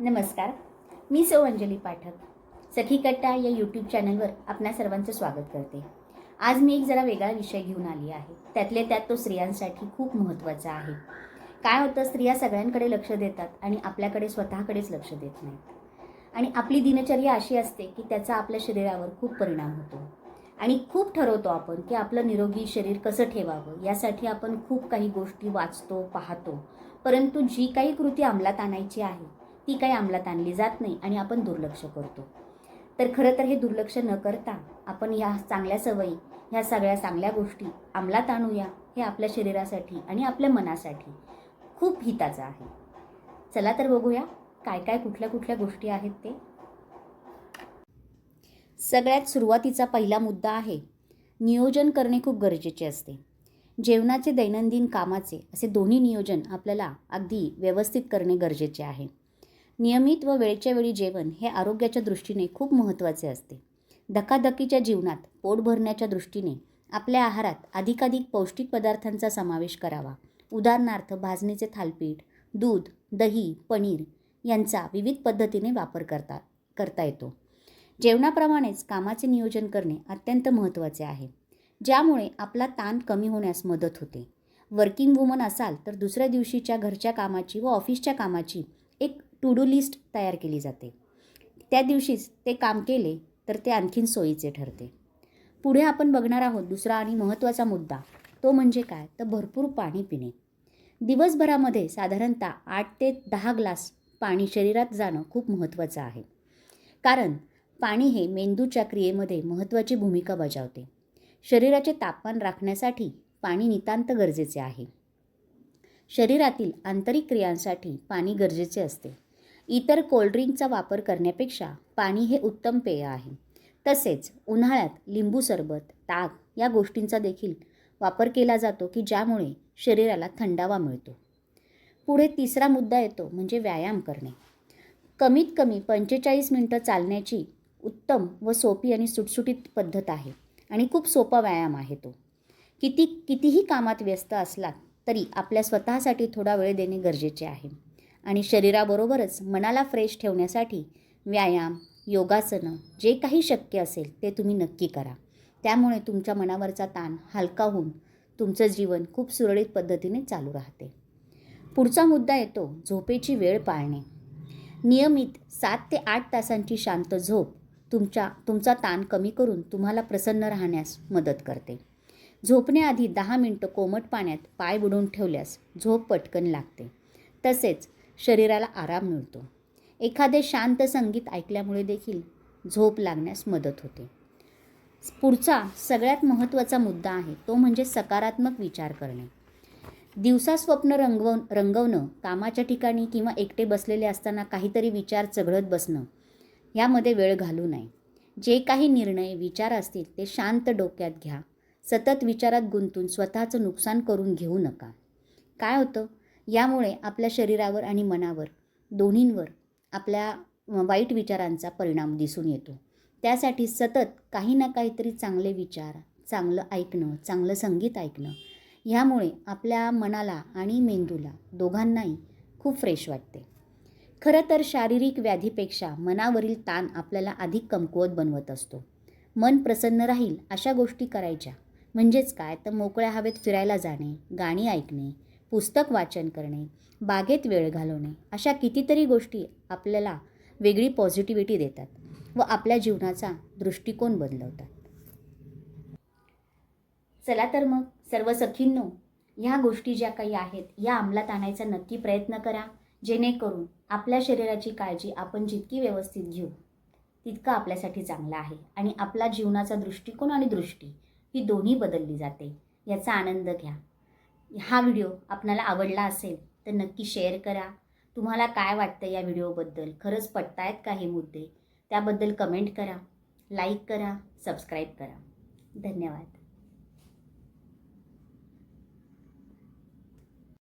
नमस्कार. मी सौ अंजली पाठक. सखी कट्टा या यूट्यूब चॅनलवर आपणा सर्वांचं स्वागत करते. आज मी एक जरा वेगळा विषय घेऊन आली आहे. त्यातले त्यात तो स्त्रियांसाठी खूप महत्त्वाचा आहे. काय होतं स्त्रिया सगळ्यांकडे लक्ष देतात आणि आपल्याकडे स्वतःकडेच लक्ष देत नाहीत. आणि आपली दिनचर्या अशी असते की त्याचा आपल्या शरीरावर खूप परिणाम होतो. आणि खूप ठरवतो आपण की आपलं निरोगी शरीर कसं ठेवावं यासाठी आपण खूप काही गोष्टी वाचतो पाहतो. परंतु जी काही कृती अंमलात आणायची आहे ती काही अंमलात आणली जात नाही आणि आपण दुर्लक्ष करतो. तर खरं तर हे दुर्लक्ष न करता आपण या चांगल्या सवयी ह्या सगळ्या चांगल्या गोष्टी अंमलात आणूया हे आपल्या शरीरासाठी आणि आपल्या मनासाठी खूप हिताचं आहे. चला तर बघूया काय काय कुठल्या कुठल्या गोष्टी आहेत ते. सगळ्यात सुरुवातीचा पहिला मुद्दा आहे नियोजन करणे खूप गरजेचे असते. जेवणाचे दैनंदिन कामाचे असे दोन्ही नियोजन आपल्याला अगदी व्यवस्थित करणे गरजेचे आहे. नियमित व वेळच्या वेळी जेवण हे आरोग्याच्या दृष्टीने खूप महत्त्वाचे असते. धकाधकीच्या जीवनात पोट भरण्याच्या दृष्टीने आपल्या आहारात अधिकाधिक पौष्टिक पदार्थांचा समावेश करावा. उदाहरणार्थ भाजणीचे थालपीठ दूध दही पनीर यांचा विविध पद्धतीने वापर करता करता येतो. जेवणाप्रमाणेच कामाचे नियोजन करणे अत्यंत महत्त्वाचे आहे. ज्यामुळे आपला ताण कमी होण्यास मदत होते. वर्किंग वुमन असाल तर दुसऱ्या दिवशीच्या घरच्या कामाची व ऑफिसच्या कामाची टू डू लिस्ट तयार केली जाते. त्या दिवशीच ते काम केले तर ते आणखीन सोयीचे ठरते. पुढे आपण बघणार आहोत दुसरा आणि महत्त्वाचा मुद्दा. तो म्हणजे काय? तर भरपूर पाणी पिणे. दिवसभरामध्ये साधारणतः आठ ते दहा ग्लास पाणी शरीरात जाणं खूप महत्त्वाचं आहे. कारण पाणी हे मेंदूच्या क्रियेमध्ये महत्त्वाची भूमिका बजावते. शरीराचे तापमान राखण्यासाठी पाणी नितांत गरजेचे आहे. शरीरातील आंतरिक क्रियांसाठी पाणी गरजेचे असते. इतर कोल्ड्रिंकचा वापर करण्यापेक्षा पाणी हे उत्तम पेय आहे. तसेच उन्हाळ्यात लिंबू सरबत ताक या गोष्टींचा देखील वापर केला जातो की ज्यामुळे शरीराला थंडावा मिळतो. पुढे तिसरा मुद्दा येतो म्हणजे व्यायाम करणे. कमीत कमी पंचेचाळीस मिनटं चालण्याची उत्तम व सोपी आणि सुटसुटीत पद्धत आहे आणि खूप सोपा व्यायाम आहे तो. किती कितीही कामात व्यस्त असलात तरी आपल्या स्वतःसाठी थोडा वेळ देणे गरजेचे आहे. आणि शरीराबरोबरच मनाला फ्रेश ठेवण्यासाठी व्यायाम योगासनं जे काही शक्य असेल ते तुम्ही नक्की करा. त्यामुळे तुमच्या मनावरचा ताण हलका होऊन तुमचं जीवन खूप सुरळीत पद्धतीने चालू राहते. पुढचा मुद्दा येतो झोपेची वेळ पाळणे. नियमित सात ते आठ तासांची शांत झोप तुमच्या तुमचा ताण कमी करून तुम्हाला प्रसन्न राहण्यास मदत करते. झोपण्याआधी दहा मिनटं कोमट पाण्यात पाय बुडवून ठेवल्यास झोप पटकन लागते. तसेच शरीराला आराम मिळतो. एखादे शांत संगीत ऐकल्यामुळे देखील झोप लागण्यास मदत होते. पुढचा सगळ्यात महत्त्वाचा मुद्दा आहे तो म्हणजे सकारात्मक विचार करणे. दिवसा स्वप्न रंगव रंगवणं कामाच्या ठिकाणी किंवा एकटे बसलेले असताना काहीतरी विचार चघळत बसणं यामध्ये वेळ घालू नये. जे काही निर्णय विचार असतील ते शांत डोक्यात घ्या. सतत विचारात गुंतून स्वतःचं नुकसान करून घेऊ नका. काय होतं? यामुळे आपल्या शरीरावर आणि मनावर दोन्हींवर आपल्या वाईट विचारांचा परिणाम दिसून येतो. त्यासाठी सतत काही ना काहीतरी चांगले विचार चांगलं ऐकणं चांगलं संगीत ऐकणं ह्यामुळे आपल्या मनाला आणि मेंदूला दोघांनाही खूप फ्रेश वाटते. खरं तर शारीरिक व्याधीपेक्षा मनावरील ताण आपल्याला अधिक कमकुवत बनवत असतो. मन प्रसन्न राहील अशा गोष्टी करायच्या. म्हणजेच काय? तर मोकळ्या हवेत फिरायला जाणे गाणी ऐकणे पुस्तक वाचन करणे बागेत वेळ घालवणे अशा कितीतरी गोष्टी आपल्याला वेगळी पॉझिटिव्हिटी देतात व आपल्या जीवनाचा दृष्टिकोन बदलवतात. चला तर मग सर्व सखींनो ह्या गोष्टी ज्या काही आहेत या अंमलात आणायचा नक्की प्रयत्न करा जेणेकरून आपल्या शरीराची काळजी आपण जितकी व्यवस्थित घेऊ तितकं आपल्यासाठी चांगलं आहे आणि आपला जीवनाचा दृष्टिकोन आणि दृष्टी ही दोन्ही बदलली जाते याचा आनंद घ्या. हा व्हिडिओ आपणाला आवडला असेल तर नक्की शेअर करा. तुम्हाला काय वाटतं या व्हिडिओबद्दल? खरंच पटतायत का हे मुद्दे? त्याबद्दल कमेंट करा लाईक करा सबस्क्राईब करा. धन्यवाद.